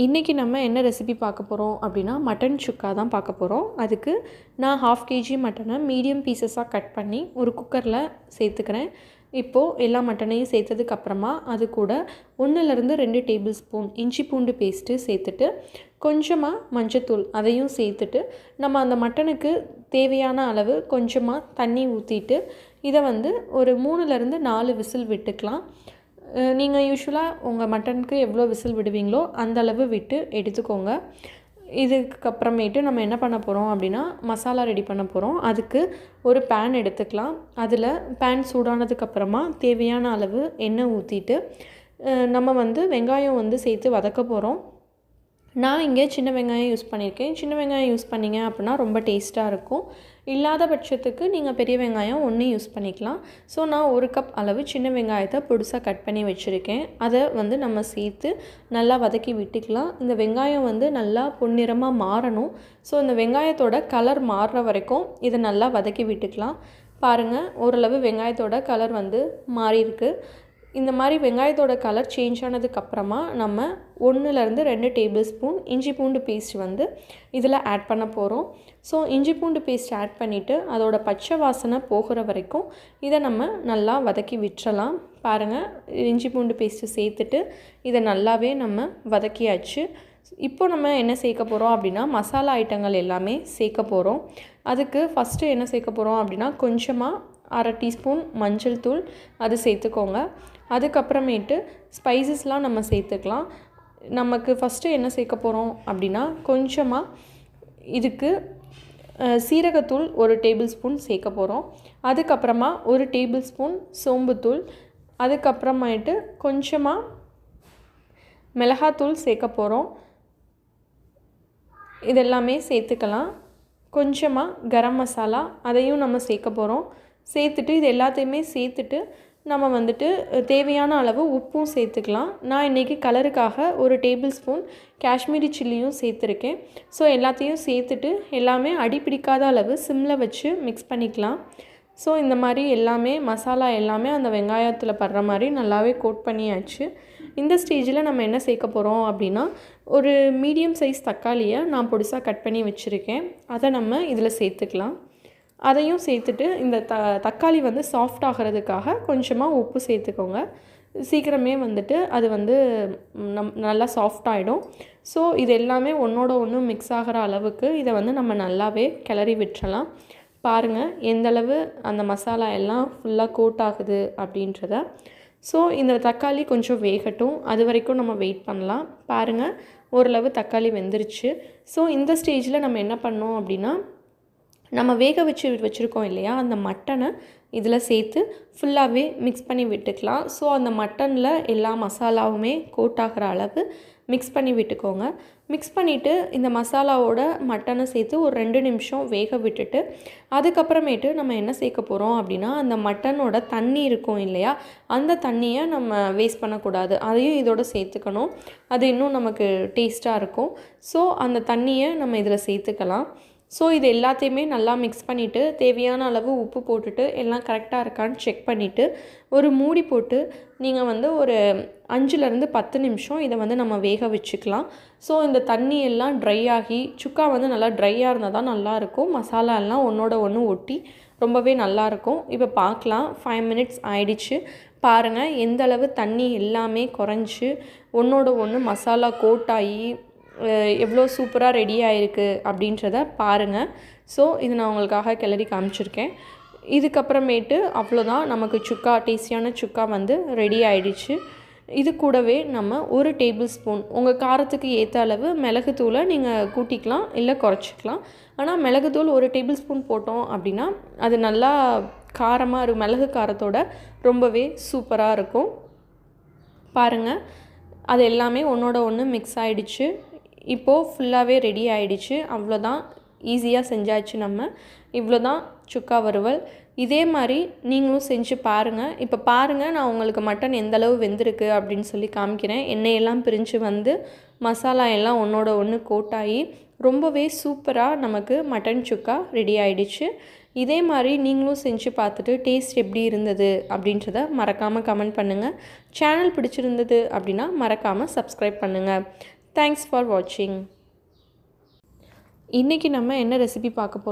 இன்றைக்கி நம்ம என்ன ரெசிபி பார்க்க போகிறோம் அப்படின்னா மட்டன் சுக்கா தான் பார்க்க போகிறோம் அதுக்கு நான் ஹாஃப் கேஜி மட்டனை மீடியம் பீசஸாக கட் பண்ணி ஒரு குக்கரில் சேர்த்துக்கிறேன். இப்போது எல்லா மட்டனையும் சேர்த்ததுக்கு அப்புறமா அது கூட ஒன்றுலேருந்து ரெண்டு டேபிள் ஸ்பூன் இஞ்சி பூண்டு பேஸ்ட்டு சேர்த்துட்டு கொஞ்சமாக மஞ்சத்தூள் அதையும் சேர்த்துட்டு நம்ம அந்த மட்டனுக்கு தேவையான அளவு கொஞ்சமாக தண்ணி ஊற்றிட்டு இதை வந்து ஒரு மூணுலேருந்து நாலு விசில் விட்டுக்கலாம். நீங்கள் யூஸ்வலாக உங்கள் மட்டனுக்கு எவ்வளோ விசில் விடுவீங்களோ அந்த அளவு விட்டு எடுத்துக்கோங்க. இதுக்கப்புறமேட்டு நம்ம என்ன பண்ண போகிறோம் அப்படின்னா மசாலா ரெடி பண்ண போகிறோம் அதுக்கு ஒரு பேன் எடுத்துக்கலாம். அதில் பேன் சூடானதுக்கப்புறமா தேவையான அளவு எண்ணெய் ஊற்றிட்டு நம்ம வந்து வெங்காயம் வந்து சேர்த்து வதக்க போகிறோம் நான் இங்கே சின்ன வெங்காயம் யூஸ் பண்ணியிருக்கேன். சின்ன வெங்காயம் யூஸ் பண்ணிங்க அப்படின்னா ரொம்ப டேஸ்ட்டாக இருக்கும். இல்லாத பட்சத்துக்கு நீங்கள் பெரிய வெங்காயம் ஒன்று யூஸ் பண்ணிக்கலாம். ஸோ நான் ஒரு கப் அளவு சின்ன வெங்காயத்தை பொடிசாக கட் பண்ணி வச்சுருக்கேன். அதை வந்து நம்ம சேர்த்து நல்லா வதக்கி விட்டுக்கலாம். இந்த வெங்காயம் வந்து நல்லா பொன்னிறமாக மாறணும். ஸோ இந்த வெங்காயத்தோட கலர் மாறுற வரைக்கும் இதை நல்லா வதக்கி விட்டுக்கலாம். பாருங்கள் ஓரளவு வெங்காயத்தோட கலர் வந்து மாறி இருக்குது இந்த மாதிரி வெங்காயத்தோட கலர் சேஞ்ச் ஆனதுக்கப்புறமா நம்ம ஒன்றுலேருந்து ரெண்டு டேபிள் ஸ்பூன் இஞ்சி பூண்டு பேஸ்ட் வந்து இதில் ஆட் பண்ண போகிறோம் ஸோ இஞ்சி பூண்டு பேஸ்ட் ஆட் பண்ணிவிட்டு அதோட பச்சை வாசனை போகிற வரைக்கும் இதை நம்ம நல்லா வதக்கி விட்டுறலாம். பாருங்கள் இஞ்சி பூண்டு பேஸ்ட்டு சேர்த்துட்டு இதை நல்லாவே நம்ம வதக்கியாச்சு. இப்போ நம்ம என்ன சேர்க்க போகிறோம் அப்படின்னா மசாலா ஐட்டங்கள் எல்லாமே சேர்க்க போகிறோம் அதுக்கு ஃபஸ்ட்டு என்ன சேர்க்க போகிறோம் அப்படின்னா கொஞ்சமாக அரை டீஸ்பூன் மஞ்சள் தூள் அது சேர்த்துக்கோங்க. அதுக்கப்புறமேட்டு ஸ்பைசஸ்லாம் நம்ம சேர்த்துக்கலாம். நமக்கு ஃபஸ்ட்டு என்ன சேர்க்க போகிறோம் அப்படின்னா கொஞ்சமாக இதுக்கு சீரகத்தூள் ஒரு டேபிள் ஸ்பூன் சேர்க்க போகிறோம் அதுக்கப்புறமா ஒரு டேபிள் ஸ்பூன் சோம்புத்தூள் அதுக்கப்புறமேட்டு கொஞ்சமாக மிளகாத்தூள் சேர்க்க போகிறோம் இதெல்லாமே சேர்த்துக்கலாம். கொஞ்சமாக கரம் மசாலா அதையும் நம்ம சேர்க்க போகிறோம் சேர்த்துட்டு இது எல்லாத்தையுமே சேர்த்துட்டு நம்ம வந்துட்டு தேவையான அளவு உப்பும் சேர்த்துக்கலாம். நான் இன்றைக்கி கலருக்காக ஒரு டேபிள் ஸ்பூன் காஷ்மீரி சில்லியும் சேர்த்துருக்கேன். ஸோ எல்லாத்தையும் சேர்த்துட்டு எல்லாமே அடிப்பிடிக்காத அளவு சிம்மில் வச்சு மிக்ஸ் பண்ணிக்கலாம். ஸோ இந்த மாதிரி எல்லாமே மசாலா எல்லாமே அந்த வெங்காயத்தில் படுற மாதிரி நல்லாவே கோட் பண்ணியாச்சு. இந்த ஸ்டேஜில் நம்ம என்ன சேர்க்க போகிறோம் அப்படின்னா ஒரு மீடியம் சைஸ் தக்காளியை நான் பொடிசாக கட் பண்ணி வச்சுருக்கேன். அதை நம்ம இதில் சேர்த்துக்கலாம். அதையும் சேர்த்துட்டு இந்த த தக்காளி வந்து சாஃப்ட் ஆகிறதுக்காக கொஞ்சமாக உப்பு சேர்த்துக்கோங்க. சீக்கிரமே வந்துட்டு அது வந்து நம் நல்லா சாஃப்ட் ஆகிடும் ஸோ இது எல்லாமே ஒன்றோட ஒன்று மிக்ஸ் ஆகிற அளவுக்கு இதை வந்து நம்ம நல்லாவே கிளறி விட்டுறலாம். பாருங்கள் எந்தளவு அந்த மசாலா எல்லாம் ஃபுல்லாக கோட் ஆகுது அப்படின்றத. ஸோ இந்த தக்காளி கொஞ்சம் வேகட்டும். அது வரைக்கும் நம்ம வெயிட் பண்ணலாம். பாருங்கள் ஓரளவு தக்காளி வெந்துருச்சு. ஸோ இந்த ஸ்டேஜில் நம்ம என்ன பண்ணோம் அப்படின்னா நம்ம வேக வச்சு வச்சுருக்கோம் இல்லையா அந்த மட்டனை இதில் சேர்த்து ஃபுல்லாகவே மிக்ஸ் பண்ணி விட்டுக்கலாம். ஸோ அந்த மட்டனில் எல்லா மசாலாவுமே கோட் ஆகிற அளவு மிக்ஸ் பண்ணி விட்டுக்கோங்க. மிக்ஸ் பண்ணிவிட்டு இந்த மசாலாவோட மட்டனை சேர்த்து ஒரு ரெண்டு நிமிஷம் வேக விட்டுட்டு அதுக்கப்புறமேட்டு நம்ம என்ன சேர்க்க போகிறோம் அப்படின்னா அந்த மட்டனோட தண்ணி இருக்கும் இல்லையா? அந்த தண்ணியை நம்ம வேஸ்ட் பண்ணக்கூடாது. அதையும் இதோட சேர்த்துக்கணும். அது இன்னும் நமக்கு டேஸ்ட்டாக இருக்கும். ஸோ அந்த தண்ணியை நம்ம இதில் சேர்த்துக்கலாம். ஸோ இது எல்லாத்தையுமே நல்லா மிக்ஸ் பண்ணிவிட்டு தேவையான அளவு உப்பு போட்டுட்டு எல்லாம் கரெக்டாக இருக்கான்னு செக் பண்ணிவிட்டு ஒரு மூடி போட்டு நீங்கள் வந்து ஒரு அஞ்சுலேருந்து பத்து நிமிஷம் இதை வந்து நம்ம வேக வச்சுக்கலாம். ஸோ இந்த தண்ணி எல்லாம் ட்ரை ஆகி சுக்கா வந்து நல்லா ட்ரையாக இருந்தால் தான் நல்லாயிருக்கும் மசாலா எல்லாம் ஒன்றோட ஒன்று ஒட்டி ரொம்பவே நல்லாயிருக்கும் இப்போ பார்க்கலாம் ஃபைவ் மினிட்ஸ் ஆயிடுச்சு. பாருங்கள் எந்த அளவு தண்ணி எல்லாமே குறைஞ்சி ஒன்றோட ஒன்று மசாலா கோட்டாகி எவ்வளோ சூப்பராக ரெடி ஆகிருக்கு அப்படின்றத பாருங்கள் ஸோ இது நான் உங்களுக்காக கிளறி காமிச்சிருக்கேன். இதுக்கப்புறமேட்டு அவ்வளோதான். நமக்கு சுக்கா டேஸ்டியான சுக்கா வந்து ரெடி ஆயிடுச்சு. இது கூடவே நம்ம ஒரு டேபிள் ஸ்பூன் உங்கள் காரத்துக்கு ஏற்ற அளவு மிளகுத்தூளை நீங்கள் கூட்டிக்கலாம் இல்லை குறைச்சிக்கலாம். ஆனால் மிளகுத்தூள் ஒரு டேபிள் ஸ்பூன் போட்டோம் அப்படின்னா அது நல்லா காரமாக இருக்கும் மிளகு காரத்தோட ரொம்பவே சூப்பராக இருக்கும். பாருங்கள் அது எல்லாமே ஒன்றோட ஒன்று மிக்ஸ் ஆகிடுச்சு இப்போது ஃபுல்லாகவே ரெடி ஆகிடுச்சு அவ்வளோதான் ஈஸியாக செஞ்சாச்சு நம்ம. இவ்வளோ தான் சுக்கா வறுவல். இதே மாதிரி நீங்களும் செஞ்சு பாருங்கள் இப்போ பாருங்கள் நான் உங்களுக்கு மட்டன் எந்தளவு வெந்திருக்கு அப்படின்னு சொல்லி காமிக்கிறேன். எண்ணெயெல்லாம் பிரிஞ்சு வந்து மசாலா எல்லாம் ஒன்றோட ஒன்று கோட்டாகி ரொம்பவே சூப்பராக நமக்கு மட்டன் சுக்கா ரெடி ஆகிடுச்சு இதே மாதிரி நீங்களும் செஞ்சு பார்த்துட்டு டேஸ்ட் எப்படி இருந்தது அப்படின்றத மறக்காமல் கமெண்ட் பண்ணுங்கள் சேனல் பிடிச்சிருந்தது அப்படின்னா மறக்காமல் சப்ஸ்கிரைப் பண்ணுங்கள் தேங்க்ஸ் ஃபார் வாட்சிங் இன்றைக்கி நம்ம என்ன ரெசிபி பார்க்க போகிறோம்